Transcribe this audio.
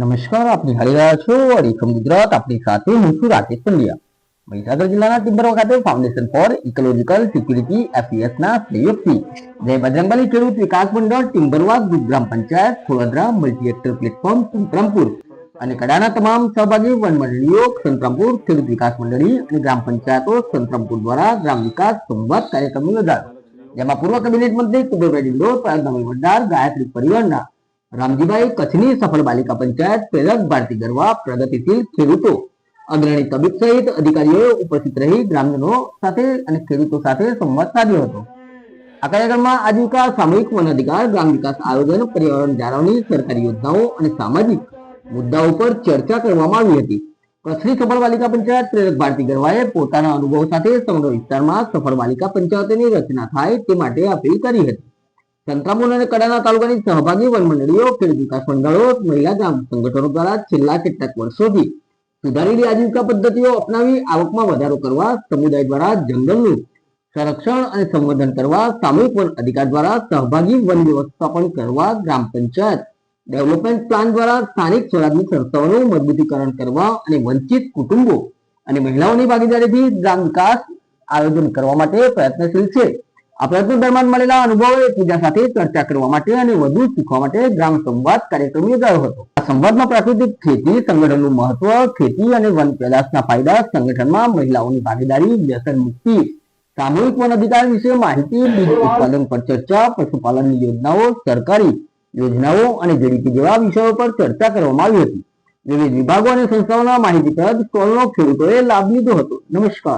નમસ્કાર, આપ નિહાળી રહ્યા છો અડીખમ ગુજરાત. આપની સાથે હું છું રાકેશ પંડ્યા. મહીસાગર જિલ્લાના ટિમ્બરો ખાતે foundation for ecological security FES ના સહયોગથી જય બજરંગબલી ખેડૂત વિકાસ મંડળ ટિમ્બરવા ગ્રામ panchayat, Khodadara multi actor platform Santrampur. અને કડાના તમામ સહભાગી વન મંડળીઓ સંતરામપુર ખેડૂત વિકાસ મંડળી અને ગ્રામ પંચાયતો સંતરામપુર દ્વારા ગ્રામ વિકાસ સંવાદ કાર્યક્રમ યોજાયો. જેમાં પૂર્વ કેબિનેટ મંત્રી કુબેરભાઈ ડિંડોર વહીવટદાર ગાયત્રી પરિવારના રામજીભાઈ કચ્છની સફળ બાલિકા પંચાયત પ્રેરક ભારતી ગરવા પ્રગતિશીલ ખેડૂતો. અગ્રણી તબીબ સહિત અધિકારીઓ ઉપસ્થિત રહી ગ્રામજનો સાથે અને ખેડૂતો સાથે સંવાદ સાધ્યો હતો. આ કાર્યક્રમમાં આજીવિકા, સામૂહિક વન અધિકાર ગ્રામ વિકાસ આયોજન, પર્યાવરણ જાળવણી, સરકારી યોજનાઓ અને સામાજિક મુદ્દાઓ પર ચર્ચા કરવામાં આવી હતી. કચ્છની સફળ બાલિકા પંચાયત પ્રેરક ભારતી ગરવાએ પોતાના અનુભવ સાથે સમગ્ર વિસ્તારમાં સફળ બાલિકા પંચાયતોની રચના થાય તે માટે અપીલ કરી હતી. સંતરામપુર અને કડાના તાલુકાની સહભાગી વન મંડળીઓ ખેડૂત વિકાસ મંડળો, મહિલા ગ્રામ સંગઠનો દ્વારા છેલ્લા કેટલાક વર્ષોથી સુધારેલી આજીવિકા પદ્ધતિઓ અપનાવી આવકમાં વધારો કરવા, સમુદાય દ્વારા જંગલનું સંરક્ષણ અને સંવર્ધન કરવા, સામૂહિક વન અધિકાર દ્વારા સહભાગી વન વ્યવસ્થાપન કરવા, ગ્રામ પંચાયત ડેવલપમેન્ટ પ્લાન દ્વારા સ્થાનિક સ્વરાજની સંસ્થાઓનું મજબૂતીકરણ કરવા અને વંચિત કુટુંબો અને મહિલાઓની ભાગીદારીથી ગ્રામ વિકાસ આયોજન કરવા માટે પ્રયત્નશીલ છે. આ પ્રયત્નો દરમિયાન મળેલા અનુભવો એકબીજા સાથે ચર્ચા કરવા માટે અને વધુ શીખવા માટે ગ્રામ સંવાદ કાર્યક્રમ યોજાયો હતો. આ સંવાદમાં પ્રાકૃતિક ખેતી, સંગઠનનું મહત્વ, ખેતી અને વન પેદાશના ફાયદા, સંગઠનમાં મહિલાઓની ભાગીદારી, વ્યસન મુક્તિ, સામૂહિક વન અધિકાર વિશે માહિતી, બીજ ઉત્પાદન પર ચર્ચા, પશુપાલનની યોજનાઓ, સરકારી યોજનાઓ અને જીડીપી જેવા વિષયો પર ચર્ચા કરવામાં આવી હતી. વિવિધ વિભાગો અને સંસ્થાઓના માહિતીપ્રદ સ્ટોલનો ખેડૂતોએ લાભ લીધો હતો. નમસ્કાર.